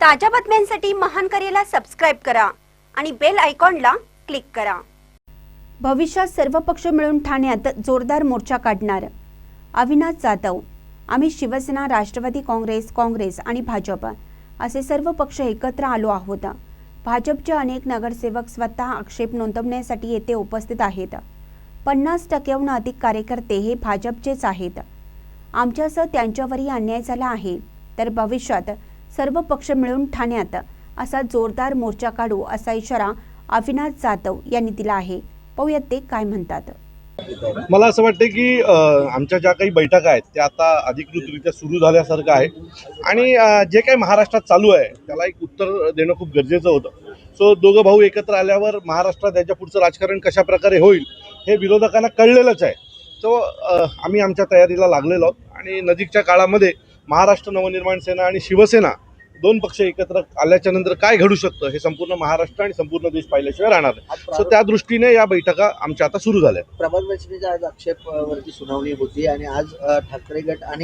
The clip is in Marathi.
ताज्या बातम्यांसाठी महान करेला सबस्क्राईब करा आणि बेल आयकॉनला क्लिक करा. भविष्यात सर्व पक्ष मिळून ठाण्यात जोरदार मोर्चा काढणार. अविनाश जाधव आम्ही शिवसेना राष्ट्रवादी काँग्रेस काँग्रेस आणि भाजप असे सर्व पक्ष एकत्र आलो आहोत. भाजपचे अनेक नगरसेवक स्वतः आक्षेप नोंदवण्यासाठी येथे उपस्थित आहेत. पन्नास टक्क्याहून अधिक कार्यकर्ते हे भाजपचेच आहेत. आमच्यासह त्यांच्यावरही अन्याय झाला आहे. तर भविष्यात सर्व पक्ष मिळून ठाण्यात असा जोरदार मोर्चा काढू असा इशारा अविनाश जाधव यांनी दिला आहे. पाहूयात ते काय म्हणतात. मला असं वाटतं की आमच्या ज्या काही बैठका आहेत त्या आता अधिकृतरित्या सुरू झाल्यासारखं आहे. आणि जे काही महाराष्ट्रात चालू आहे त्याला एक उत्तर देणं खूप गरजेचं होतं. सो दोघं भाऊ एकत्र आल्यावर महाराष्ट्रात याच्या पुढचं राजकारण कशा प्रकारे होईल हे विरोधकांना कळलेलंच आहे. सो आम्ही आमच्या तयारीला लागलेलो आहोत. आणि नजीकच्या काळामध्ये महाराष्ट्र नवनिर्माण सेना आणि शिवसेना दोन पक्ष एकत्र आल्याच्यानंतर काय घडू शकतं हे संपूर्ण महाराष्ट्र आणि संपूर्ण देश पाहिल्याशिवाय राहणार नाही. सो त्या दृष्टीने या बैठका आमच्या आता सुरू झाल्या. प्रभात आज आक्षेप वरती सुनावणी होती आणि आज ठाकरे गट आणि